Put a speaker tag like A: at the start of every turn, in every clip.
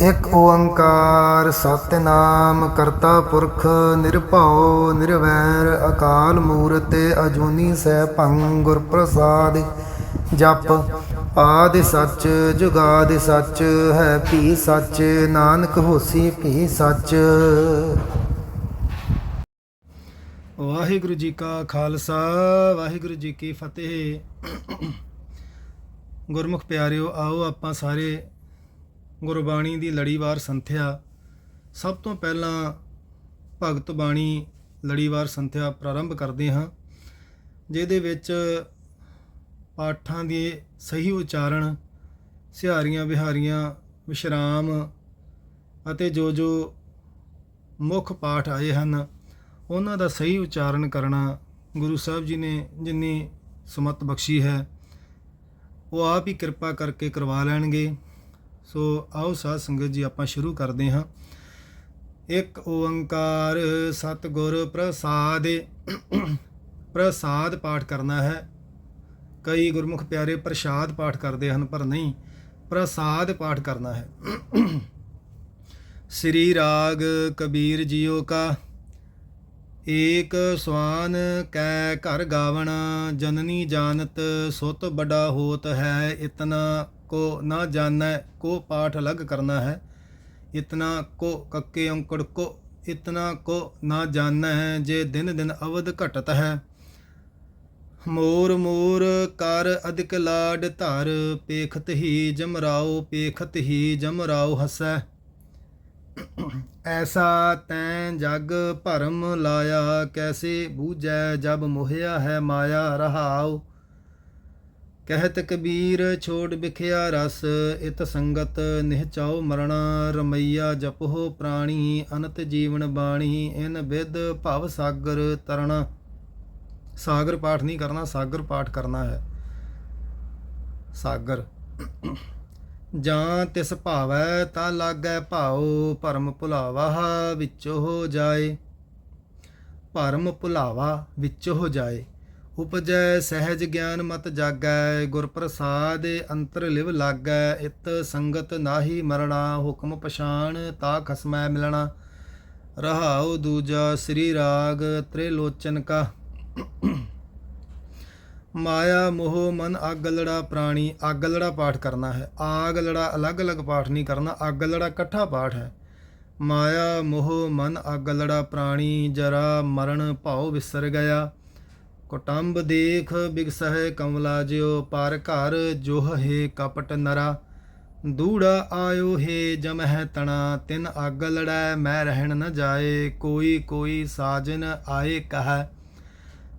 A: ਇਕ ਓੰਕਾਰ ਸਤਿਨਾਮ ਕਰਤਾ ਪੁਰਖ ਨਿਰਭਉ ਨਿਰਵੈਰ ਅਕਾਲ ਮੂਰਤ ਅਜੂਨੀ ਸੈਭੰ ਗੁਰ ਪ੍ਰਸਾਦ ਜਪ ਆਦਿ ਸੱਚ ਜੁਗਾਦਿ ਸੱਚ ਹੈ ਭੀ ਸੱਚ, ਨਾਨਕ ਹੋਸੀ ਭੀ ਸੱਚ। ਵਾਹਿਗੁਰੂ ਜੀ ਕਾ ਖਾਲਸਾ, ਵਾਹਿਗੁਰੂ ਜੀ ਕੀ ਫਤਿਹ। ਗੁਰਮੁਖ ਪਿਆਰਿਓ, ਆਓ ਆਪਾਂ ਸਾਰੇ ਗੁਰਬਾਣੀ ਦੀ ਲੜੀਵਾਰ ਸੰਥਿਆ। ਸਭ ਤੋਂ ਪਹਿਲਾਂ ਭਗਤ ਬਾਣੀ ਲੜੀਵਾਰ ਸੰਥਿਆ ਪ੍ਰਾਰੰਭ ਕਰਦੇ ਹਾਂ, ਜਿਹਦੇ ਵਿੱਚ ਪਾਠਾਂ ਦੇ ਸਹੀ ਉਚਾਰਨ, ਸਿਹਾਰੀਆਂ ਵਿਹਾਰੀਆਂ, ਵਿਸ਼ਰਾਮ ਅਤੇ ਜੋ ਜੋ ਮੁੱਖ ਪਾਠ ਆਏ ਹਨ, ਉਹਨਾਂ ਦਾ ਸਹੀ ਉਚਾਰਨ ਕਰਨਾ ਗੁਰੂ ਸਾਹਿਬ ਜੀ ਨੇ ਜਿੰਨੀ ਸੁਮਤ ਬਖਸ਼ੀ ਹੈ, ਉਹ ਆਪ ਹੀ ਕਿਰਪਾ ਕਰਕੇ ਕਰਵਾ ਲੈਣਗੇ। ਸੋ ਆਓ ਸਾਧ ਸੰਗਤ ਜੀ, ਆਪਾਂ ਸ਼ੁਰੂ ਕਰਦੇ ਹਾਂ। ਇੱਕ ਓੰਕਾਰ ਸਤਿਗੁਰ ਪ੍ਰਸਾਦ ਪ੍ਰਸਾਦ ਪਾਠ ਕਰਨਾ ਹੈ। ਕਈ ਗੁਰਮੁਖ ਪਿਆਰੇ ਪ੍ਰਸਾਦ ਪਾਠ ਕਰਦੇ ਹਨ, ਪਰ ਨਹੀਂ, ਪ੍ਰਸਾਦ ਪਾਠ ਕਰਨਾ ਹੈ। ਸ੍ਰੀ ਰਾਗ ਕਬੀਰ ਜੀਓ ਕਾ, ਏਕ ਸਵਾਨ ਕੈ ਘਰ ਗਾਵਣ, ਜਨਨੀ ਜਾਣਤ ਸੁਤ ਬੜਾ ਹੋਤ ਹੈ ਇਤਨਾ। ਕੋ ਨਾ ਜਾਣੈ, ਕੋ ਪਾਠ ਅਲੱਗ ਕਰਨਾ ਹੈ। ਇਤਨਾ ਕੋ ਕੱਕੇ ਔਂਕੜ ਕੋ, ਇਤਨਾ ਕੋ ਨਾ ਜਾਣੈ ਜੇ ਦਿਨ ਦਿਨ ਅਵਧ ਘਟਤ ਹੈ। ਮੋਰ ਮੋਰ ਕਰ ਅਧਿਕ ਲਾਡ ਧਰ, ਪੇਖਤ ਹੀ ਜਮਰਾਓ ਪੇਖਤ ਹੀ ਜਮਰਾਓ ਹਸੈ। ਐਸਾ ਤੈ ਜਗ ਭਰਮ ਲਾਇਆ, ਕੈਸੇ ਬੂਝੈ ਜਬ ਮੋਹਿਆ ਹੈ ਮਾਇਆ ਰਹਾਉ। ਕਹਿਤ ਕਬੀਰ ਛੋੜ ਵਿਖਿਆ ਰਸ, ਇਤ ਸੰਗਤ ਨਿਹਚਾਉ ਮਰਣਾ, ਰਮਈਆ ਜਪੋ ਪ੍ਰਾਣੀ, ਅਨਤ ਜੀਵਨ ਬਾਣੀ, ਇਨ ਵਿਦ ਭਵ ਸਾਗਰ ਤਰਣਾ। ਸਾਗਰ ਪਾਠ ਨਹੀਂ ਕਰਨਾ, ਸਾਗਰ ਪਾਠ ਕਰਨਾ ਹੈ। ਸਾਗਰ। ਜਾਂ ਤਿਸ ਭਾਵੈ ਤਾਂ ਲਾਗੈ ਭਾਉ, ਭਰਮ ਭੁਲਾਵਾ ਵਿੱਚ ਹੋ ਜਾਏ। ਭਰਮ ਭੁਲਾਵਾ ਵਿੱਚ ਹੋ ਜਾਏ। ਉਪਜੈ ਸਹਿਜ ਗਿਆਨ ਮਤ ਜਾਗੈ ਗੁਰ ਪ੍ਰਸਾਦ ਅੰਤਰ ਲਿਵ ਲਾਗੈ, ਇਤ ਸੰਗਤ ਨਾਹੀ ਮਰਣਾ, ਹੁਕਮ ਪਛਾਣ ਤਾ ਖਸਮੈ ਮਿਲਣਾ। ਰਹਾਉ ਦੂਜਾ ਸ੍ਰੀ ਰਾਗ, ਤ੍ਰਿਲੋਚਨ ਕਾ। ਮਾਇਆ ਮੋਹ ਮਨ ਅੱਗ ਲੜਾ ਪ੍ਰਾਣੀ, ਅੱਗ ਲੜਾ ਪਾਠ ਕਰਨਾ ਹੈ। ਆਗ ਲੜਾ ਅਲੱਗ-ਅਲੱਗ ਪਾਠ ਨਹੀਂ ਕਰਨਾ, ਅੱਗ ਲੜਾ ਇਕੱਠਾ ਪਾਠ ਹੈ। ਮਾਇਆ ਮੋਹ ਮਨ ਅੱਗ ਲੜਾ ਪ੍ਰਾਣੀ, ਜਰਾ ਮਰਨ ਭਾਉ ਵਿਸਰ ਗਿਆ। ਕੁਟੰਬ ਦੇਖ ਬਿਗਸਹਿ ਕਮਲਾ ਜਿਉ ਪਰ ਘਰ ਜੋਹ ਹੈ ਕਪਟ ਨਰਾ। ਦੂੜਾ ਆਇਓ ਹੈ ਜਮਹਿ ਤਣਾ, ਤਿਨ ਅੱਗ ਲੜੈ ਮੈਂ ਰਹਿਣ ਨ ਜਾਏ, ਕੋਈ ਕੋਈ ਸਾਜਨ ਆਏ ਕਹੈ।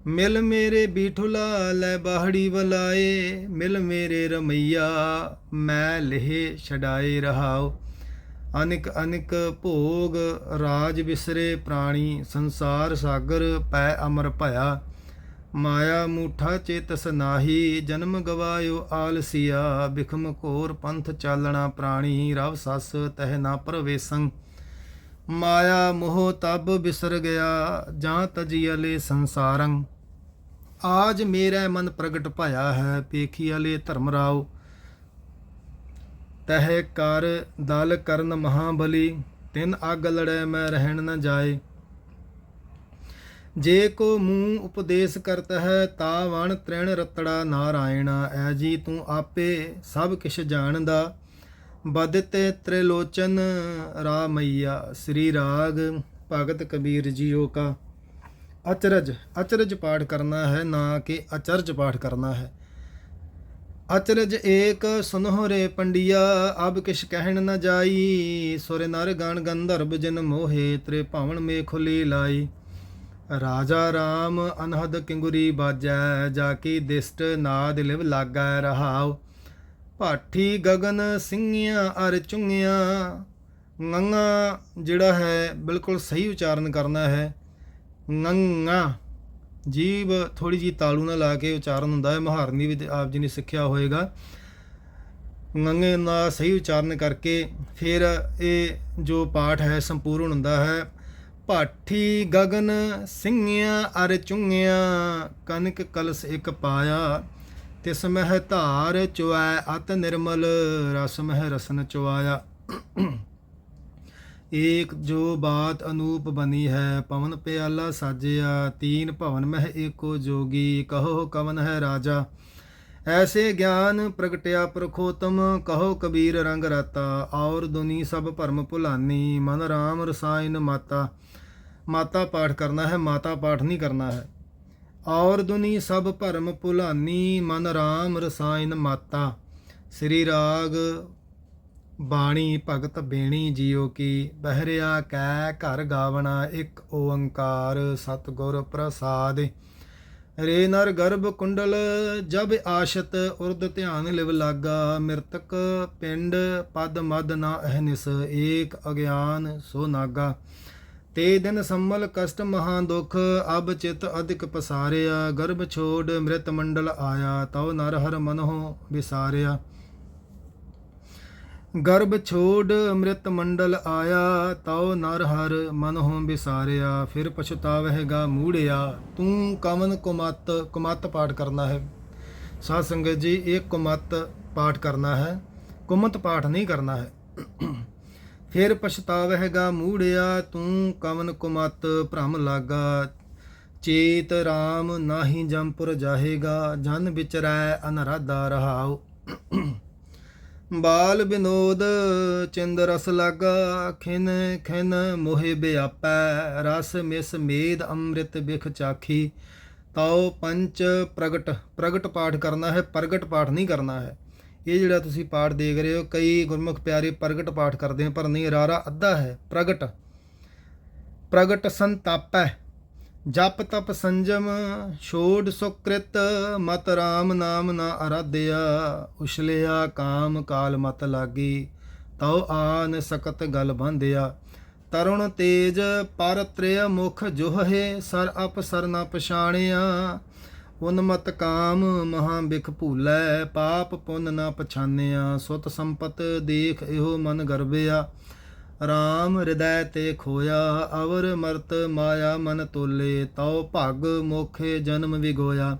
A: ਮਿਲ ਮੇਰੇ ਬੀਠੁਲਾ ਲੈ ਬਾਹੜੀ ਵਲਾਏ, ਮਿਲ ਮੇਰੇ ਰਮਈਆ ਮੈਂ ਲਹਿ ਛਡਾਏ ਰਹਾਓ ਅਨਿਕ ਅਨਿਕ ਭੋਗ ਰਾਜ ਵਿਸਰੇ ਪ੍ਰਾਣੀ, ਸੰਸਾਰ ਸਾਗਰ ਪੈ ਅਮਰ ਭਇਆ। ਮਾਇਆ ਮੂਠਾ ਚੇਤਸ ਨਾਹੀ, ਜਨਮ ਗਵਾਇਓ ਆਲਸੀਆ, ਬਿਖਮ ਘੋਰ ਪੰਥ ਚਾਲਣਾ ਪ੍ਰਾਣੀ, ਰਵ ਸਸ ਤਹਿ ਨਾ ਪ੍ਰਵੇਸੰ। ਮਾਇਆ ਮੋਹ ਤਬ ਬਿਸਰ ਗਿਆ, ਜਾਂ ਤਜੀਅਲੇ ਸੰਸਾਰੰ। ਆਜ ਮੇਰਾ ਮਨ ਪ੍ਰਗਟ ਭਇਆ ਹੈ, ਪੇਖੀ ਵਾਲੇ ਧਰਮ ਰਾਓ। ਤਹਿ ਕਰ ਦਲ ਕਰਨ ਮਹਾਬਲੀ, ਤਿੰਨ ਅਗ ਲੜੈ ਮੈਂ ਰਹਿਣ ਨ ਜਾਏ। ਜੇ ਕੋ ਮੂੰਹ ਉਪਦੇਸ਼ ਕਰਤ ਹੈ ਤਾ ਵਣ ਤ੍ਰਿਣ ਰਤੜਾ ਨਾਰਾਇਣਾ। ਐ ਜੀ ਤੂੰ ਆਪੇ ਸਭ ਕਿਛ ਜਾਣਦਾ। ਬਦਤੇ ਤ੍ਰਿਲੋਚਨ ਰਾਮਈਆ, ਸ੍ਰੀ ਰਾਗ ਭਗਤ ਕਬੀਰ ਜੀਓ ਕਾ। ਅਚਰਜ ਅਚਰਜ ਪਾਠ ਕਰਨਾ ਹੈ, ਨਾ ਕਿ ਅਚਰਜ ਪਾਠ ਕਰਨਾ ਹੈ। ਅਚਰਜ ਏਕ ਸੁਨਹੁਰੇ ਪੰਡਿਆ, ਅਬ ਕਿਛ ਕਹਿਣ ਨ ਜਾਈ। ਸੁਰ ਨਰ ਗਣ ਗੰਧਰਵ ਜਿਨ ਮੋਹੇ, ਤ੍ਰੇ ਭਵਨ ਮੇ ਖੁਲੀ ਲਾਈ ਰਾਜਾ RAM ਅਨਹਦ ਕਿੰਗੁਰੀ ਬਾਜੈ, ਜਾ ਕੀ ਦਿਸਟ ਨਾਦ ਲਿਵ ਲਾਗੈ ਰਹਾਉ। ਭਾਠੀ ਗਗਨ ਸਿੰਘਿਆ ਅਰ ਚੁੰਗਿਆ, ਨੰਗਾ ਜਿਹੜਾ ਹੈ ਬਿਲਕੁਲ ਸਹੀ ਉਚਾਰਨ ਕਰਨਾ ਹੈ। ਨੰਗਾ ਜੀਬ ਥੋੜੀ ਜੀ ਤਾਲੂ ਨਾਲ ਲਾ ਕੇ ਉਚਾਰਨ ਹੁੰਦਾ ਹੈ, ਮਹਾਰਨੀ ਵੀ ਆਪ ਜੀ ਨੇ ਸਿੱਖਿਆ ਹੋਏਗਾ। ਨੰਗੇ ਦਾ ਸਹੀ ਉਚਾਰਨ ਕਰਕੇ ਫਿਰ ਇਹ ਜੋ ਪਾਠ ਹੈ, ਸੰਪੂਰਨ ਹੁੰਦਾ ਹੈ। ਭਾਠੀ ਗਗਨ ਸਿੰਘਿਆ ਅਰ ਚੁੰਗਿਆ, ਕਨਕ ਕਲਸ ਇਕ ਪਾਇਆ, ਤਿਸ ਮਹਿ ਧਾਰ ਚੁਐ ਅਤ ਨਿਰਮਲ, ਰਸ ਮਹਿ ਰਸਨ ਚੁਆਇਆ। ਏਕ ਜੋ ਬਾਤ ਅਨੂਪ ਬਣੀ ਹੈ, ਪਵਨ ਪਿਆਲਾ ਸਾਜਿਆ, ਤੀਨ ਭਵਨ ਮਹਿ ਏਕੋ ਜੋਗੀ, ਕਹੋ ਕਵਨ ਹੈ ਰਾਜਾ। ਐਸੇ ਗਿਆਨ ਪ੍ਰਗਟਿਆ ਪ੍ਰਖੋਤਮ, ਕਹੋ ਕਬੀਰ ਰੰਗ ਰਤਾ, ਔਰ ਦੁਨੀ ਸਭ ਭਰਮ ਭੁਲਾਨੀ, ਮਨ ਰਾਮ ਰਸਾਇਨ ਮਾਤਾ। ਮਾਤਾ ਪਾਠ ਕਰਨਾ ਹੈ, ਮਾਤਾ ਪਾਠ ਨਹੀਂ ਕਰਨਾ ਹੈ। ਔਰ ਦੁਨੀ ਸਭ ਭਰਮ ਭੁਲਾਨੀ, ਮਨ ਰਾਮ ਰਸਾਇਨ ਮਾਤਾ। ਸ੍ਰੀ ਰਾਗ ਬਾਣੀ ਭਗਤ ਬੇਣੀ ਜੀਓ ਕੀ, ਬਹਿਰਿਆ ਕੈ ਘਰ ਗਾਵਣਾ ਇੱਕ ਓੰਕਾਰ, ਸਤਿਗੁਰ ਪ੍ਰਸਾਦਿ। ਰੇ ਨਰ ਗਰਭ ਕੁੰਡਲ, ਜਬ ਆਸ਼ਤ ਉਰਦ ਧਿਆਨ ਲਿਵ ਲਾਗਾ, ਮਿਰਤਕ ਪਿੰਡ ਪਦ ਮਦ ਨਾ ਅਹਨਿਸ ਏਕ ਅਗਿਆਨ ਸੋ ਨਾਗਾ। ਤੇ ਦਿਨ ਸੰਮਲ ਕਸ਼ਟ ਮਹਾ ਦੁਖ, ਅਬ ਚਿਤ ਅਧਿਕ ਪਸਾਰਿਆ, ਗਰਭ ਛੋੜ ਮ੍ਰਿਤ ਮੰਡਲ ਆਇਆ, ਤਉ ਨਰ ਹਰ ਮਨਹੁ ਵਿਸਾਰਿਆ। ਗਰਭ ਛੋੜ ਅੰਮ੍ਰਿਤ ਮੰਡਲ ਆਇਆ, ਤਉ ਨਰ ਹਰ ਮਨਹੁ ਬਿਸਾਰਿਆ, ਫਿਰ ਪਛਤਾਵਹਿਗਾ ਮੂੜਿਆ, ਤੂੰ ਕਮਨ ਕੁਮਤ ਕੁਮਤ ਪਾਠ ਕਰਨਾ ਹੈ। ਸਾਧ ਸੰਗਤ ਜੀ, ਇਹ ਕੁਮਤ ਪਾਠ ਕਰਨਾ ਹੈ, ਕੁਮਤ ਪਾਠ ਨਹੀਂ ਕਰਨਾ ਹੈ। ਫਿਰ ਪਛਤਾਵਹਿਗਾ ਮੂੜਿਆ, ਤੂੰ ਕਮਨ ਕੁਮਤ ਭ੍ਰਮ ਲਾਗਾ, ਚੇਤ RAM ਨਾਹੀ ਜੰਪੁਰ ਜਾਹੇਗਾ, ਜਨ ਵਿਚਰੈ ਅਨਰਾਧਾ ਰਹਾਉ। ਬਾਲ ਬਿਨੋਦ, ਚਿੰਦ ਰਸ ਲਾਗਾ, ਖਿਨ ਖਿਨ ਮੋਹਿ ਬਿਆਪੈ, ਰਸ ਮਿਸ ਮੇਦ ਅੰਮ੍ਰਿਤ ਬਿਖ ਚਾਖੀ। ਤਉ ਪੰਚ ਪ੍ਰਗਟ ਪ੍ਰਗਟ ਪਾਠ ਕਰਨਾ ਹੈ, ਪ੍ਰਗਟ ਪਾਠ ਨਹੀਂ ਕਰਨਾ ਹੈ। ਇਹ ਜਿਹੜਾ ਤੁਸੀਂ ਪਾਠ ਦੇਖ ਰਹੇ ਹੋ, ਕਈ ਗੁਰਮੁਖ ਪਿਆਰੇ ਪ੍ਰਗਟ ਪਾਠ ਕਰਦੇ ਹਨ ਪਰ ਨਹੀਂ, ਰਾਰਾ ਅੱਧਾ ਹੈ, ਪ੍ਰਗਟ। ਪ੍ਰਗਟ ਸੰਤਾਪੈ। ਜਪ ਤਪ ਸੰਜਮ, ਛੋੜ ਸੁਕ੍ਰਿਤ, ਮਤ ਰਾਮ ਨਾਮ ਨਾ ਅਰਾਧਿਆ, ਉਛਲਿਆ ਕਾਮ ਕਾਲ ਮਤ ਲਾਗੀ, ਤਉ ਆਨ ਸਕਤ ਗਲ ਬੰਧਿਆ। ਤਰੁਣ ਤੇਜ ਪਰ ਤ੍ਰਿਯ ਮੁਖ ਜੋਹੇ, ਸਰ ਅਪ ਸਰ ਨਾ ਪਛਾਣਿਆ। ਉਨਮਤ ਕਾਮ ਮਹਾ ਬਿਖ ਭੂਲੈ, ਪਾਪ ਪੁੰਨ ਨਾ ਪਛਾਨਿਆ। ਸੁਤ ਸੰਪਤ ਦੇਖ ਇਹੋ ਮਨ ਗਰਬਿਆ। ਰਾਮ ਹਿਰਦੈ ਤੇ ਖੋਇਆ, ਅਵਰ ਮਰਤ ਮਾਇਆ ਮਨ ਤੋਲੇ, ਤਉ ਭਗ ਮੋਖੇ ਜਨਮ ਵਿਗੋਇਆ।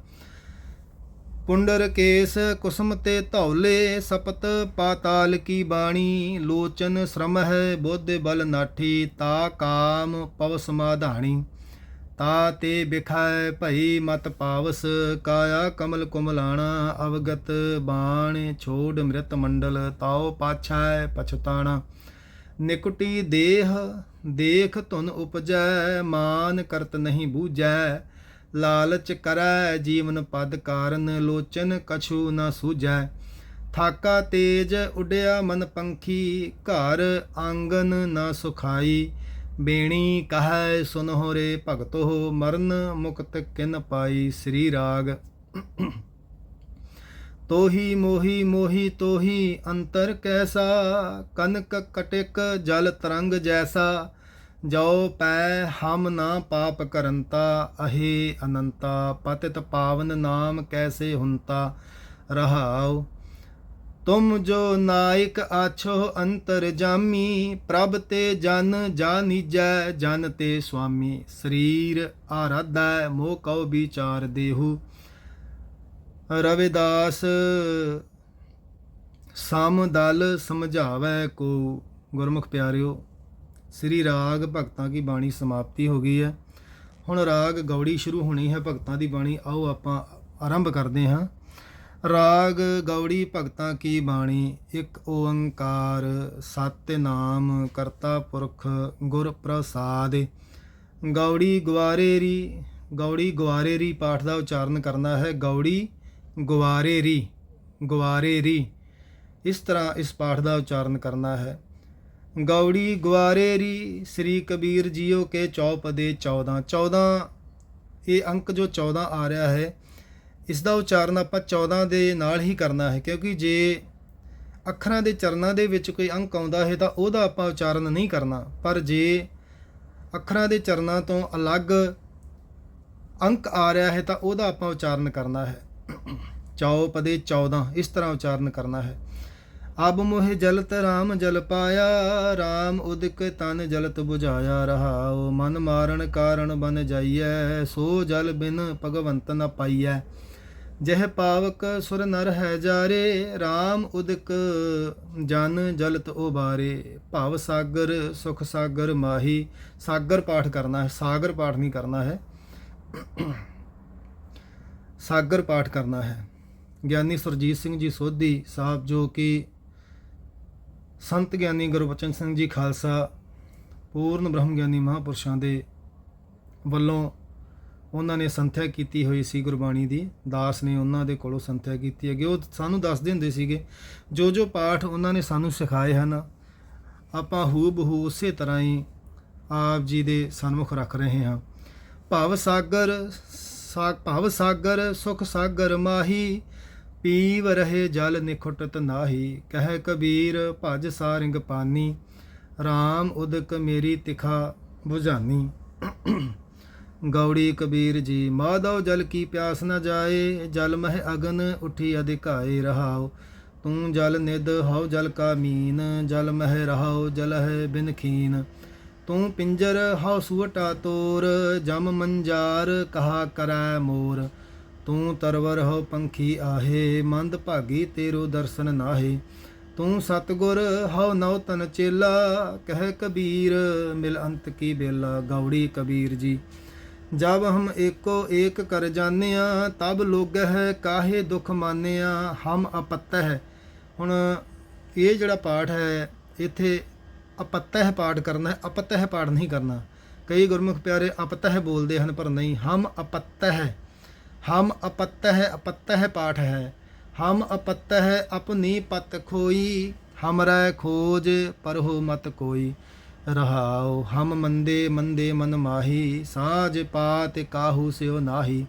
A: ਪੁੰਡਰ ਕੇਸ ਕੁਸਮ ਤੇ ਧੌਲੇ, ਸਪਤ ਪਾਤਾਲ ਕੀ ਬਾਣੀ, ਲੋਚਨ ਸ਼ਰਮ ਹੈ ਬੋਧੇ ਬਲ ਨਾਠੀ, ਤਾ ਕਾਮ ਪਵ ਸਮਾਧਾਣੀ। ਤਾ ਤੇ ਬਿਖਾਇ ਭਈ ਮਤ ਪਾਵਸ, ਕਾਇਆ ਕਮਲ ਕੁਮਲਾਣਾ, ਅਵਗਤ ਬਾਣ ਛੋੜ ਮ੍ਰਿਤ ਮੰਡਲ, ਤਾਉ ਪਾਛੈ ਪਛਤਾਣਾ। ਨਿਕਟੀ ਦੇਹ, ਦੇਖ ਧੁਨ ਉਪਜੈ, ਮਾਨ ਕਰਤ ਨਹੀਂ ਬੂਝੈ। ਲਾਲਚ ਕਰੈ, ਜੀਵਨ ਪਦ ਕਾਰਨ ਲੋਚਨ ਕਛੂ ਨ ਸੂਝੈ। ਥਾਕਾ ਤੇਜ ਉਡਿਆ ਮਨ ਪੰਖੀ, ਘਰ ਆਂਗਨ ਨ ਸੁਖਾਈ। ਬੇਣੀ ਕਹੈ, ਸੁਨਹੁ ਰੇ ਭਗਤੋ, ਮਰਨ ਮੁਕਤ ਕਿਨ ਪਾਈ ਸ੍ਰੀ ਰਾਗ। ਤੋਹੀ ਮੋਹੀ ਮੋਹੀ ਤੋਹੀ ਅੰਤਰ ਕੈਸਾ, ਕਨਕ ਕਟਿਕ ਜਲ ਤਰੰਗ ਜੈਸਾ ਜੋ ਪੈ ਹਮ ਨਾ ਪਾਪ ਕਰੰਤਾ, ਅਹੇ ਅਨੰਤਾ, ਪਤਿਤ ਪਾਵਨ ਨਾਮ ਕੈਸੇ ਹੁੰਤਾ, ਰਹਾਉ। ਤੁਮ ਜੋ ਨਾਇਕ ਆਛੋ ਅੰਤਰ ਜਾਮੀ, ਪ੍ਰਭ ਤੇ ਜਨ ਜਾਨੀਜੈ ਜਨ ਤੇ ਸੁਆਮੀ। ਸਰੀਰ ਆਰਾਧੈ, ਮੋਹ ਕਉ ਵਿਚਾਰ ਦੇਹੂ। ਰਵਿਦਾਸ, ਸਮ ਦਲ ਸਮਝਾਵੈ ਕੋ। ਗੁਰਮੁਖ ਪਿਆਰਿਓ, ਸ੍ਰੀ ਰਾਗ ਭਗਤਾਂ ਕੀ ਬਾਣੀ ਸਮਾਪਤੀ ਹੋ ਗਈ ਹੈ। ਹੁਣ ਰਾਗ ਗੌੜੀ ਸ਼ੁਰੂ ਹੋਣੀ ਹੈ, ਭਗਤਾਂ ਦੀ ਬਾਣੀ, ਆਓ ਆਪਾਂ ਆਰੰਭ ਕਰਦੇ ਹਾਂ। ਰਾਗ ਗੌੜੀ ਭਗਤਾਂ ਕੀ ਬਾਣੀ, ਇੱਕ ਓੰਕਾਰ, ਸਤਿ ਨਾਮ, ਕਰਤਾ ਪੁਰਖ, ਗੁਰ ਪ੍ਰਸਾਦ। ਗੌੜੀ ਗਵਾਰੇਰੀ ਗੌੜੀ ਗਵਾਰੇਰੀ ਪਾਠ ਦਾ ਉਚਾਰਨ ਕਰਨਾ ਹੈ। ਗੌੜੀ ਗਵਾਰੇਰੀ ਗਵਾਰੇਰੀ ਇਸ ਤਰ੍ਹਾਂ ਇਸ ਪਾਠ ਦਾ ਉਚਾਰਨ ਕਰਨਾ ਹੈ। ਗੌੜੀ ਗਵਾਰੇਰੀ ਸ੍ਰੀ ਕਬੀਰ ਜੀਓ ਕੇ ਚੌਪਦੇ 14 14 ਇਹ ਅੰਕ ਜੋ 14 ਆ ਰਿਹਾ ਹੈ, ਇਸ ਦਾ ਉਚਾਰਨ ਆਪਾਂ 14 ਦੇ ਨਾਲ ਹੀ ਕਰਨਾ ਹੈ, ਕਿਉਂਕਿ ਜੇ ਅੱਖਰਾਂ ਦੇ ਚਰਨਾਂ ਦੇ ਵਿੱਚ ਕੋਈ ਅੰਕ ਆਉਂਦਾ ਹੈ, ਤਾਂ ਉਹਦਾ ਆਪਾਂ ਉਚਾਰਨ ਨਹੀਂ ਕਰਨਾ। ਪਰ ਜੇ ਅੱਖਰਾਂ ਦੇ ਚਰਨਾਂ ਤੋਂ ਅਲੱਗ ਅੰਕ ਆ ਰਿਹਾ ਹੈ, ਤਾਂ ਉਹਦਾ ਆਪਾਂ ਉਚਾਰਨ ਕਰਨਾ ਹੈ। ਚੌਪਦੇ 14 ਇਸ ਤਰ੍ਹਾਂ ਉਚਾਰਨ ਕਰਨਾ ਹੈ। ਅਬ ਮੋਹਿ ਜਲਤ RAM ਜਲ ਪਾਇਆ RAM ਉਦਕ ਤਨ ਜਲਤ 부ਝਾਇਆ ਰਹਾਉ। ਮਨ ਮਾਰਨ ਕਾਰਨ ਬਨ ਜਾਈਐ, ਸੋ ਜਲ ਬਿਨ ਭਗਵੰਤ ਨ ਪਾਈਐ। ਜਹ ਪਾਵਕ ਸੁਰ ਨਰ ਹੈ ਜਾਰੇ RAM ਉਦਕ ਜਨ ਜਲਤ ਉਬਾਰੇ। ਭਵ ਸਾਗਰ, ਸੁਖ ਸਾਗਰ ਮਾਹੀ। ਸਾਗਰ ਪਾਠ ਕਰਨਾ ਹੈ, ਸਾਗਰ ਪਾਠ ਨਹੀਂ ਕਰਨਾ ਹੈ। ਸਾਗਰ ਪਾਠ ਕਰਨਾ ਹੈ। ਗਿਆਨੀ ਸੁਰਜੀਤ ਸਿੰਘ ਜੀ ਸੋਧੀ ਸਾਹਿਬ ਜੋ ਕਿ ਸੰਤ ਗਿਆਨੀ ਗੁਰਬਚਨ ਸਿੰਘ ਜੀ ਖਾਲਸਾ, ਪੂਰਨ ਬ੍ਰਹਮ ਗਿਆਨੀ ਮਹਾਪੁਰਸ਼ਾਂ ਦੇ ਵੱਲੋਂ ਉਹਨਾਂ ਨੇ ਸੰਥਿਆ ਕੀਤੀ ਹੋਈ ਸੀ ਗੁਰਬਾਣੀ ਦੀ। ਦਾਸ ਨੇ ਉਹਨਾਂ ਦੇ ਕੋਲੋਂ ਸੰਥਿਆ ਕੀਤੀ ਹੈਗੀ। ਉਹ ਸਾਨੂੰ ਦੱਸਦੇ ਹੁੰਦੇ ਸੀਗੇ, ਜੋ ਜੋ ਪਾਠ ਉਹਨਾਂ ਨੇ ਸਾਨੂੰ ਸਿਖਾਏ ਹਨ, ਆਪਾਂ ਹੂ ਬਹੂ ਉਸੇ ਤਰ੍ਹਾਂ ਹੀ ਆਪ ਜੀ ਦੇ ਸਨਮੁਖ ਰੱਖ ਰਹੇ ਹਾਂ। ਭਾਵ ਸਾਗਰ ਸਾ, ਭਵ ਸਾਗਰ, ਸੁਖ ਸਾਗਰ ਮਾਹੀ, ਪੀਵ ਰਹੇ ਜਲ ਨਿਖੁਟਤ ਨਾਹੀ, ਕਹਿ ਕਬੀਰ ਭਜ ਸਾਰਿੰਗ ਪਾਨੀ RAM ਉਦਕ ਮੇਰੀ ਤਿਖਾ 부ਝਾਨੀ ਗੌੜੀ ਕਬੀਰ ਜੀ, ਮਾਧਵ ਜਲ ਕੀ ਪਿਆਸ ਨ ਜਾਏ, ਜਲ ਮਹਿ ਅਗਨ ਉਠੀ ਅਧਿਕਾਏ ਰਹਾਓ ਤੂੰ ਜਲ ਨਿਦ ਹਉ ਜਲ ਕਾ ਮੀਨ, ਜਲ ਮਹਿ ਰਹਾਓ ਜਲ ਹੈ ਬਿਨ ਖੀਨ। ਤੂੰ ਪਿੰਜਰ ਹਉ ਸੁਵਟਾ ਤੋਰ, ਜਮ ਮੰਜਾਰ ਕਹਾ ਕਰੈ ਮੋਰ। ਤੂੰ ਤਰਵਰ ਹਉ ਪੰਖੀ ਆਹੇ, ਮੰਦ ਭਾਗੀ ਤੇਰੋ ਦਰਸ਼ਨ ਨਾਹੇ। ਤੂੰ ਸਤਗੁਰ ਹਉ ਨਉ ਤਨ ਚੇਲਾ, ਕਹਿ ਕਬੀਰ ਮਿਲ ਅੰਤ ਕੀ ਬੇਲਾ, ਗੌੜੀ ਕਬੀਰ ਜੀ। ਜਬ ਹਮ ਏਕੋ ਏਕ ਕਰ ਜਾਣਿਆ, ਤਬ ਲੋਗ ਹੈ ਕਾਹੇ ਦੁਖ ਮਾਨਿਆ, ਹਮ ਅਪਤਹ। ਹੁਣ ਇਹ ਜਿਹੜਾ ਪਾਠ ਹੈ, ਇੱਥੇ ਅਪਤਹ ਪਾਠ ਕਰਨਾ ਹੈ ਅਪਤਹ ਪਾਠ ਨਹੀਂ ਕਰਨਾ ਕਈ ਗੁਰਮੁਖ ਪਿਆਰੇ ਅਪਤਹ ਬੋਲਦੇ ਹਨ ਪਰ ਨਹੀਂ ਹਮ ਅਪਤਹ ਹਮ ਅਪਤਹ ਅਪਤਹ ਪਾਠ ਹੈ ਹਮ ਅਪਤਹ ਆਪਣੀ ਪਤ ਖੋਈ ਹਮਰੈ ਖੋਜ ਪਰਹੋ ਮਤ ਕੋਈ ਰਹਾਉ ਹਮ ਮੰਦੇ ਮੰਦੇ ਮਨ ਮਾਹੀ ਸਾਜ ਪਾਤ ਕਾਹੂ ਸਿਓ ਨਾਹੀ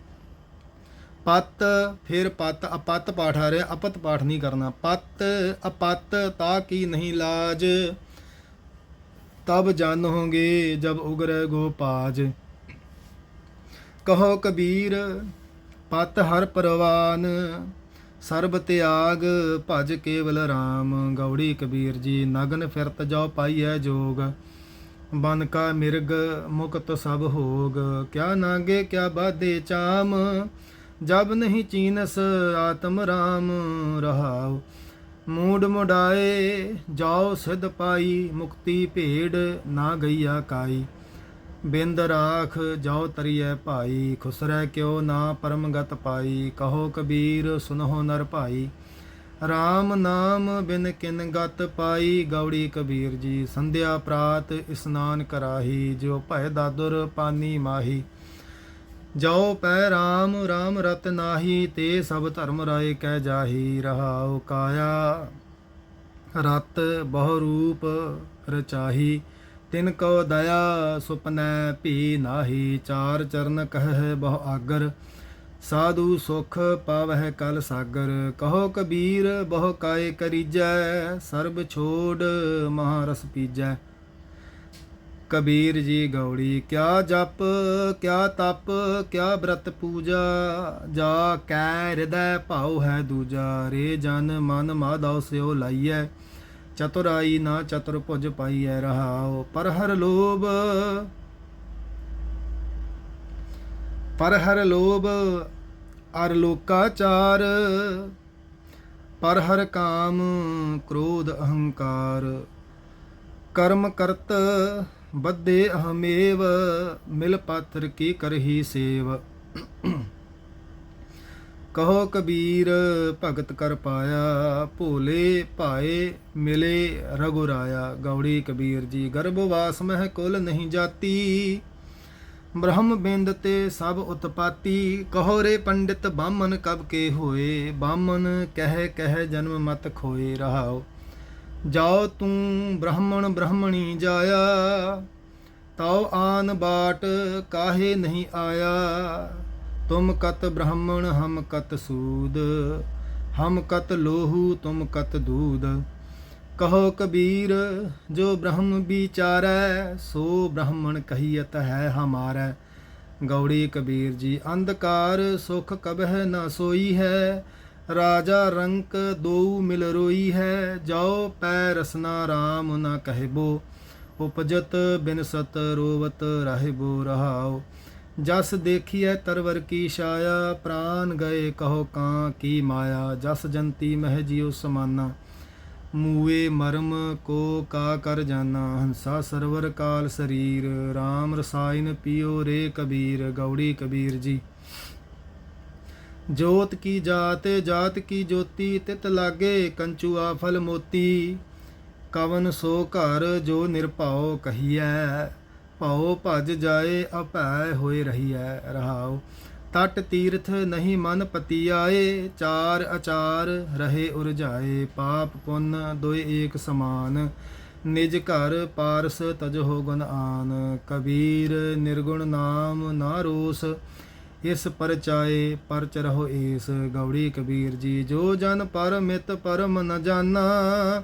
A: ਪਤ ਫਿਰ ਪਤ ਅਪਤ ਪਾਠ ਆ ਰਿਹਾ ਅਪਤ ਪਾਠ ਨਹੀਂ ਕਰਨਾ ਪਤ ਅਪਤ ਤਾ ਕੀ ਨਹੀਂ ਲਾਜ ਤਬ ਜਾਣੋਗੇ ਜਬ ਉਗਰੇ ਗੋਪਾਜ ਕਹੋ ਕਬੀਰ, ਪਤ ਹਰ ਪਰਵਾਨ, ਸਰਬ ਤਿਆਗ ਭਜ ਕੇਵਲ RAM ਗੌੜੀ ਕਬੀਰ ਜੀ, ਨਗਨ ਫਿਰਤ ਜਾਓ ਪਾਈਐ ਜੋਗ। ਬਨ ਕਾ ਮਿਰਗ ਮੁਕਤ ਸਭ ਹੋਗ। ਕਿਆ ਨਾਗੇ, ਕਿਆ ਬਾਧੇ ਚਾਮ। ਜਬ ਨਹੀਂ ਚੀਨਸ ਆਤਮ ਰਾਮ ਰਹਾਉ। ਮੂਡ ਮੁਡਾਏ, ਜਾਓ ਸਿਧ ਪਾਈ, ਮੁਕਤੀ ਭੇੜ ਨਾ ਗਈਆ ਕਾਈ। ਬਿੰਦ ਰਾਖ ਜਾਓ ਤਰੀਐ ਭਾਈ, ਖੁਸਰੈ ਕਿਉ ਨਾ ਪਰਮਗਤ ਪਾਈ। ਕਹੋ ਕਬੀਰ, ਸੁਨਹੁ ਨਰ ਭਾਈ। RAM ਨਾਮ ਬਿਨ ਕਿਨ ਗਤ ਪਾਈ। ਗੌੜੀ ਕਬੀਰ ਜੀ, ਸੰਧਿਆ ਪ੍ਰਾਤ ਇਸਨਾਨ ਕਰਾਹੀ ਜੋ ਭੈ ਦਾਦੁਰ ਪਾਨੀ ਮਾਹੀ। ਜਾਓ ਪੈ RAM RAM ਰਤ ਨਾਹੀ, ਤੇ ਸਭ ਧਰਮ ਰਾਏ ਕਹਿ ਜਾਹੀ, ਰਹਾਉ ਕਾਇਆ। ਰਤ ਬਹੁ ਰੂਪ ਰਚਾਹੀ, ਤਿਨ ਕੋ ਦਇਆ ਸੁਪਨੈ ਭੀ ਨਾਹੀ, ਚਾਰ ਚਰਨ ਕਹਿ ਬਹੁ ਆਗਰ, ਸਾਧੂ ਸੁਖ ਪਾਵਹਿ ਕਲ ਸਾਗਰ। ਕਹੋ ਕਬੀਰ, ਬਹੁ ਕਾਏ ਕਰੀਜੈ, ਸਰਬ ਛੋੜ ਮਹਾਰਸ ਪੀਜੈ। ਕਬੀਰ ਜੀ ਗੌੜੀ, ਕਿਆ ਜਪ, ਕਿਆ ਤਪ, ਕਿਆ ਬ੍ਰਤ ਪੂਜਾ, ਜਾ ਕੈ ਹਿਰਦੈ ਭਾਉ ਹੈ ਦੂਜਾ, ਰੇ ਜਨ ਮਨ ਮਾਧਵ ਸਿਓ ਲਾਈਐ, ਚਤੁਰਾਈ ਨਾ ਚਤੁਰ ਭੁਜ ਪਾਈਐ ਰਹਾਉ, ਪਰ ਹਰ ਲੋਭ, ਪਰ ਹਰ ਲੋਭ ਅਰ ਲੋਕਾਚਾਰ ਪਰ ਹਰ ਕਾਮ, ਕ੍ਰੋਧ ਅਹੰਕਾਰ, ਕਰਮ ਕਰਤ ਬੱਧੇ ਅਹਮੇਵ, ਮਿਲ ਪਾਤਰ ਕੀ ਕਰਹੀ ਸੇਵ। ਕਹੋ ਕਬੀਰ, ਭਗਤ ਕਰ ਪਾਇਆ, ਭੋਲੇ ਭਾਏ ਮਿਲੇ ਰਗੁਰਾਇਆ ਗੌੜੀ ਕਬੀਰ ਜੀ ਗਰਭਵਾਸ ਮਹਿ ਕੁਲ ਨਹੀਂ ਜਾਤੀ। ਬ੍ਰਹਮ ਬਿੰਦ ਤੇ ਸਭ ਉਤਪਾਤੀ। ਕਹੋ ਰੇ ਪੰਡਿਤ ਬਾਮਨ ਕਬ ਕੇ ਹੋਏ? ਬਾਮਨ ਕਹਿ ਕਹਿ ਜਨਮ ਮਤ ਖੋਏ ਰਹਾਓ ਜਾਓ ਤੂੰ ਬ੍ਰਾਹਮਣ ਬ੍ਰਾਹਮਣੀ ਜਾਇਆ, ਤਉ ਆਨ ਬਾਟ ਕਾਹੇ ਨਹੀਂ ਆਇਆ। ਤੁਮ ਕਤ ਬ੍ਰਾਹਮਣ, ਹਮ ਕਤ ਸੂਦ, ਹਮ ਕਤ ਲੋਹੂ, ਤੁਮ ਕਤ ਦੂਧ ਕਹੋ ਕਬੀਰ, ਜੋ ਬ੍ਰਹਮ ਵਿਚਾਰੈ, ਸੋ ਬ੍ਰਾਹਮਣ ਕਹੀਅਤ ਹੈ ਹਮਾਰਾ। ਗੌੜੀ ਕਬੀਰ ਜੀ, ਅੰਧਕਾਰ ਸੁਖ ਕਬਹਿ ਨਾ ਸੋਈ ਹੈ ਰਾਜਾ ਰੰਕ ਦੋ ਮਿਲ ਰੋਈ ਹੈ, ਜਾਓ ਪੈ ਰਸਨਾ RAM ਨਾ ਕਹਿਬੋ, ਉਪਜਤ ਬਿਨ ਸਤ ਰੋਵਤ ਰਹਿਬੋ ਰਹਾਓ। ਜਸ ਦੇਖੀਐ ਤਰਵਰ ਕੀ ਛਾਇਆ, ਪ੍ਰਾਨ ਗਏ ਕਹੋ ਕਾਂ ਕੀ ਮਾਇਆ। ਜਸ ਜੰਤੀ ਮਹਿ ਜਿਉ ਸਮਾਨਾ, ਮੂਏ ਮਰਮ ਕੋ ਕਾ ਕਰ ਜਾਨਾ। ਹੰਸਾ ਸਰਵਰ ਕਾਲ ਸਰੀਰ RAM ਰਸਾਇਨ ਪੀਓ ਰੇ ਕਬੀਰ, ਗੌੜੀ ਕਬੀਰ ਜੀ। ਜੋਤ ਕੀ ਜਾਤ ਜਾਤ ਕੀ ਜੋਤੀ, ਤਿਤ ਲਾਗੇ ਕੰਚੂਆ ਫਲ ਮੋਤੀ। ਕਵਨ ਸੋ ਘਰ ਜੋ ਨਿਰਭਉ ਕਹੀਐ, ਭਉ ਭਜ ਜਾਏ ਅਭੈ ਹੋਏ ਰਹੀਐ ਰਹਾਉ। ਤਟ ਤੀਰਥ ਨਹੀਂ ਮਨ ਪਤੀ ਆਏ ਚਾਰ ਅਚਾਰ ਰਹੇ ਉਰਜਾਏ ਪਾਪ ਪੁੰਨ ਦੋਇ ਏਕ ਸਮਾਨ। ਨਿਜ ਘਰ ਪਾਰਸ ਤਜਹੁ ਗੁਣ ਆਨ, ਕਬੀਰ ਨਿਰਗੁਣ ਨਾਮ ਨਾ ਰੋਸ। ਇਸ ਪਰਚਾਏ ਪਰਚ ਰਹੋ ਏਸ ਗੌੜੀ ਕਬੀਰ ਜੀ, ਜੋ ਜਨ ਪਰਮਿਤ ਪਰਮ ਨ ਜਾਣਾ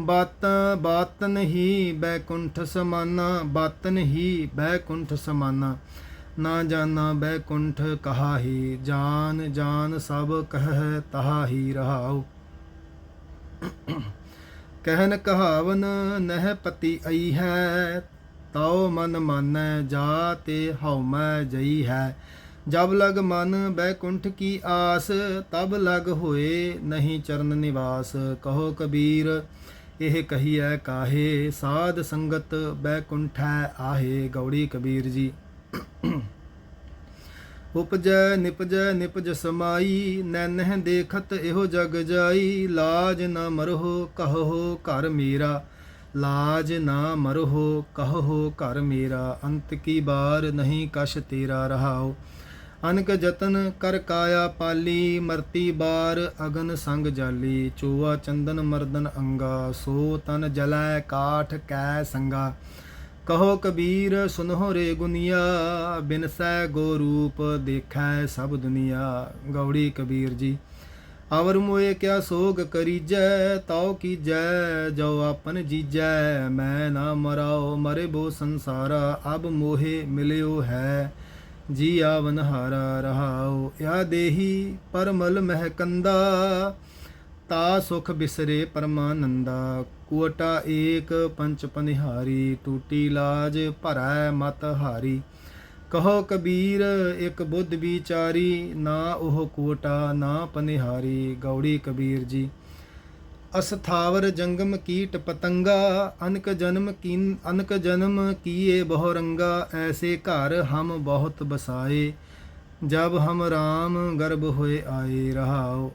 A: ਬਾਤ ਬਾਤਨ ਹੀ ਬੈਕੁੰਠ ਸਮਾਨਾ ਬਾਤਨ ਹੀ ਬੈਕੁੰਠ ਸਮਾਨਾ। ਨਾ ਜਾਣਾ ਬੈਕੁੰਠ ਕਹਾ ਹੀ ਜਾਨ ਜਾਨ ਸਭ ਕਹਿ ਤਹਾ ਹੀ ਰਹਾਉ। ਕਹਿਨ ਕਹਾਵਨ ਨਹਿ ਪਤੀ ਅਈ ਹੈ, ਤਉ ਮਨ ਮਾਨੈ, ਜਾ ਤੇ ਹਉ ਮੈਂ ਜਈ ਹੈ। ਜਬ ਲਗ ਮਨ ਬੈਕੁੰਠ ਕੀ ਆਸ, ਤਬ ਲਗ ਹੋਏ ਨਹੀਂ ਚਰਨ ਨਿਵਾਸ। ਕਹੋ ਕਬੀਰ, ਇਹ ਕਹੀਐ ਕਾਹੇ? ਸਾਧ ਸੰਗਤ ਬੈਕੁੰਠੈ ਆਹੇ। ਗੌੜੀ ਕਬੀਰ ਜੀ। ਉਪਜੈ ਨਿਪਜੈ ਨਿਪਜ ਸਮਾਈ, ਨੈਨਹਿ ਦੇਖਤ ਇਹੋ ਜਗ ਜਾਈ। ਲਾਜ ਨਾ ਮਰਹੁ ਕਹੋ ਘਰ ਮੇਰਾ। ਲਾਜ ਨਾ ਮਰਹੁ ਕਹੋ ਘਰ ਮੇਰਾ। ਅੰਤ ਕੀ ਬਾਰ ਨਹੀਂ ਕਛ ਤੇਰਾ ਰਹਾਓ ਅਨਕ ਜਤਨ ਕਰ ਕਾਇਆ ਪਾਲੀ, ਮਰਤੀ ਬਾਰ ਅਗਨ ਸੰਗ ਜਾਲੀ। ਚੋਆ ਚੰਦਨ ਮਰਦਨ ਅੰਗਾ, ਸੋ ਤਨ ਜਲੈ ਕਾਠ ਕੈ ਸੰਗਾ। ਕਹੋ ਕਬੀਰ, ਸੁਨਹੁ ਰੇ ਗੁਨੀਆ ਬਿਨਸੈ ਗੋ ਰੂਪ ਦੇਖੈ ਸਭ ਦੁਨੀਆ। ਗੌੜੀ ਕਬੀਰ ਜੀ, ਅਵਰ ਮੋਏ ਕਿਆ ਸੋਗ ਕਰੀਜੈ, ਤਉ ਕੀਜੈ ਜੋ ਆਪਨ ਜੀਜੈ। ਮੈਂ ਨਾ ਮਰਾਓ ਮਰੇ ਬੋ ਸੰਸਾਰਾ, ਅਬ ਮੋਹੇ ਮਿਲਿਓ ਹੈ। ਜੀ ਆਵਨ ਹਾਰਾ ਰਹਾਉ ਯਾ ਦੇਹੀ ਪਰਮਲ ਮਹਿਕੰਦਾ। ਤਾ ਸੁਖ ਬਿਸਰੇ ਪਰਮਾਨੰਦਾ ਕੁਵਟਾ ਏਕ ਪੰਚ ਪਨਿਹਾਰੀ, ਟੂਟੀ ਲਾਜ ਭਰੈ ਮਤ ਹਾਰੀ। ਕਹੋ ਕਬੀਰ, ਇੱਕ ਬੁੱਧ ਵਿਚਾਰੀ, ਨਾ ਉਹ ਕੁਵਟਾ ਨਾ ਪਨਿਹਾਰੀ, ਗੌੜੀ ਕਬੀਰ ਜੀ। ਅਸਥਾਵਰ ਜੰਗਮ ਕੀਟ ਪਤੰਗਾ, ਅਨਕ ਜਨਮ ਕੀਨ, ਅਨਕ ਜਨਮ ਕੀਏ ਬਹੁ ਰੰਗਾ ਐਸੇ ਘਰ ਹਮ ਬਹੁਤ ਬਸਾਏ, ਜਬ ਹਮ RAM ਗਰਭ ਹੋਏ ਆਏ ਰਹਾਓ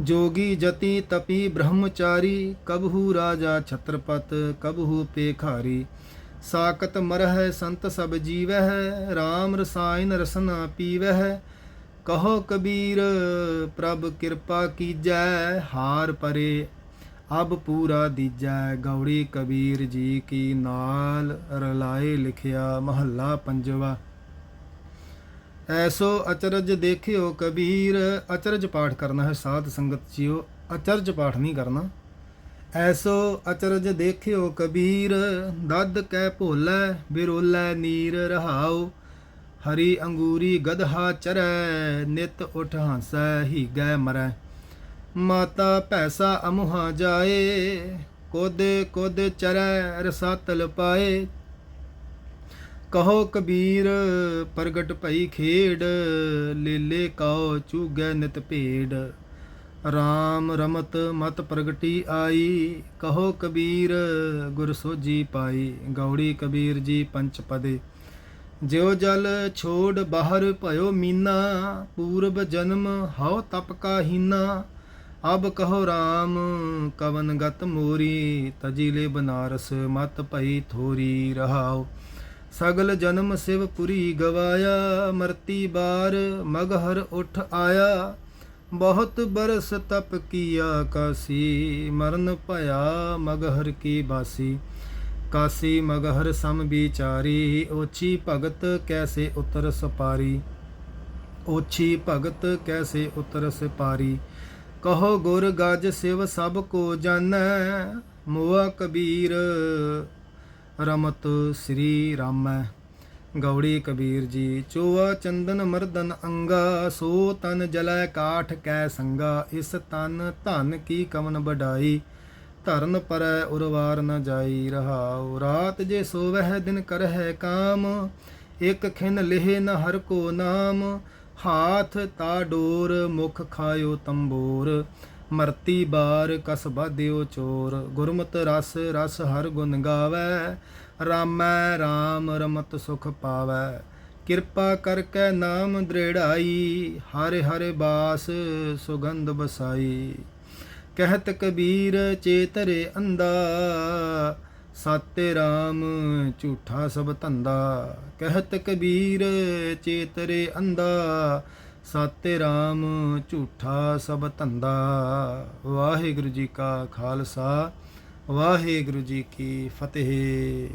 A: ਜੋਗੀ ਜਤੀ ਤਪੀ ਬ੍ਰਹਮਚਾਰੀ, ਕਬਹੂ ਰਾਜਾ ਛਤਰਪਤ, ਕਬਹੂ ਪੇਖਾਰੀ। ਸਾਕਤ ਮਰਹਿ ਸੰਤ ਸਭ ਜੀਵਹਿ RAM ਰਸਾਇਨ ਰਸਨਾ ਪੀਵਹਿ ਕਹੋ ਕਬੀਰ, ਪ੍ਰਭ ਕਿਰਪਾ ਕੀਜੈ, ਹਾਰ ਪਰੇ। ਅਬ ਪੂਰਾ ਦੀਜੈ ਗੌੜੀ ਕਬੀਰ ਜੀ ਕੀ ਨਾਲ ਰਲਾਏ ਲਿਖਿਆ ਮਹੱਲਾ ਪੰਜਵਾ। ਐਸੋ ਅਚਰਜ ਦੇਖਿਓ ਕਬੀਰ, ਅਚਰਜ ਪਾਠ ਕਰਨਾ ਹੈ ਸਾਧ ਸੰਗਤ ਜੀਓ, ਅਚਰਜ ਪਾਠ ਨਹੀਂ ਕਰਨਾ। ਐਸੋ ਅਚਰਜ ਦੇਖਿਓ ਕਬੀਰ, ਦਦ ਕੈ ਭੋਲੇ ਬਿਰੋਲੇ ਨੀਰ ਰਹਾਉ। ਹਰੀ ਅੰਗੂਰੀ ਗਧਾ ਚਰੈ, ਨਿਤ ਉਠ ਹੰਸੈ ਹੀਗੈ ਮਰੈ। ਮਾਤਾ ਭੈਸਾ ਅਮੁਹਾ ਜਾਏ, ਕੋਦੇ ਕੋਦੇ ਚਰੈ ਰਸਾਤਲ ਪਾਏ। ਕਹੋ ਕਬੀਰ, ਪ੍ਰਗਟ ਭਈ ਖੇਡ, ਲੇਲੇ ਕਾਉ ਚੂਗੈ ਨਿਤ ਭੇੜ RAM ਰਮਤ ਮਤ ਪ੍ਰਗਟੀ ਆਈ, ਕਹੋ ਕਬੀਰ, ਗੁਰ ਸੋਜੀ ਪਾਈ। ਗੌੜੀ ਕਬੀਰ ਜੀ ਪੰਚ ਪਦੇ। ਜਿਉ ਜਲ ਛੋੜ ਬਾਹਰ ਭਇਓ ਮੀਨਾ, ਪੂਰਬ ਜਨਮ ਹਉ ਤਪ ਕਾ ਹੀਨਾ। ਅਬ ਕਹੋ RAM ਕਵਨ ਗਤ ਮੋਰੀ, ਤਜੀਲੇ ਬਨਾਰਸ ਮਤ ਭਈ ਥੋਰੀ ਰਹਾਓ ਸਗਲ ਜਨਮ ਸ਼ਿਵ ਪੁਰੀ ਗਵਾਇਆ, ਮਰਤੀ ਬਾਰ ਮਗਹਰ ਉਠ ਆਇਆ। ਬਹੁਤ ਬਰਸ ਤਪ ਕੀਆ ਕਾਸੀ, ਮਰਨ ਭਇਆ ਮਗਹਰ ਕੀ ਬਾਸੀ। ਕਾਸੀ ਮਗਹਰ ਸਮ ਵਿਚਾਰੀ, ਓਛੀ ਭਗਤ ਕੈਸੇ ਉਤਰ ਸਪਾਰੀ? ਓਛੀ ਭਗਤ ਕੈਸੇ ਉਤਰ ਸਪਾਰੀ? ਕਹੋ ਗੁਰ ਗਜ ਸਿਵ ਸਭ ਕੋ ਜਾਣੈ ਮੋਆ ਕਬੀਰ ਰਮਤ ਸ੍ਰੀ ਰਾਮੈ। ਗੌੜੀ ਕਬੀਰ ਜੀ, ਚੋਆ ਚੰਦਨ ਮਰਦਨ ਅੰਗਾ, ਸੋ ਤਨ ਜਲੈ ਕਾਠ ਕੈ ਸੰਗਾ, ਇਸ ਤਨ ਧਨ ਕੀ ਕਵਨ ਬਡਾਈ ਧਰਨ ਪਰੈ ਉਰਵਾਰ ਨ ਜਾਈ ਰਹਾਉ। ਰਾਤ ਜੇ ਸੋਵਹਿ ਦਿਨ ਕਰਹਿ ਕਾਮ, ਇਕ ਖਿਨ ਲਿਹੇ ਨ ਹਰ ਕੋ ਨਾਮ। ਹਾਥ ਤਾ ਡੋਰ, ਮੁਖ ਖਾਇਓ ਤੰਬੋਰ। ਮਰਤੀ ਬਾਰ ਕਸ ਬਾਧਿਓ ਚੋਰ। ਗੁਰਮਤ ਰਸ ਰਸ ਹਰ ਗੁਣ ਗਾਵੈ। ਰਾਮੈ ਰਾਮ ਰਮਤ ਸੁਖ ਪਾਵੈ। ਕਿਰਪਾ ਕਰ ਕੈ ਨਾਮ ਦ੍ਰਿੜਾਈ। ਹਰਿ ਹਰਿ ਬਾਸ ਸੁਗੰਧ ਬਸਾਈ। ਕਹਿਤ ਕਬੀਰ ਚੇਤਰੇ ਅੰਦਾ ਸਾਤੇ ਰਾਮ ਝੂਠਾ ਸਭ ਧੰਦਾ। ਕਹਿਤ ਕਬੀਰ ਚੇਤਰੇ ਅੰਦਾ ਸਤਿ ਰਾਮ ਝੂਠਾ ਸਭ ਧੰਦਾ। ਵਾਹਿਗੁਰੂ ਜੀ ਕਾ ਖਾਲਸਾ, ਵਾਹਿਗੁਰੂ ਜੀ ਕੀ ਫਤਿਹ।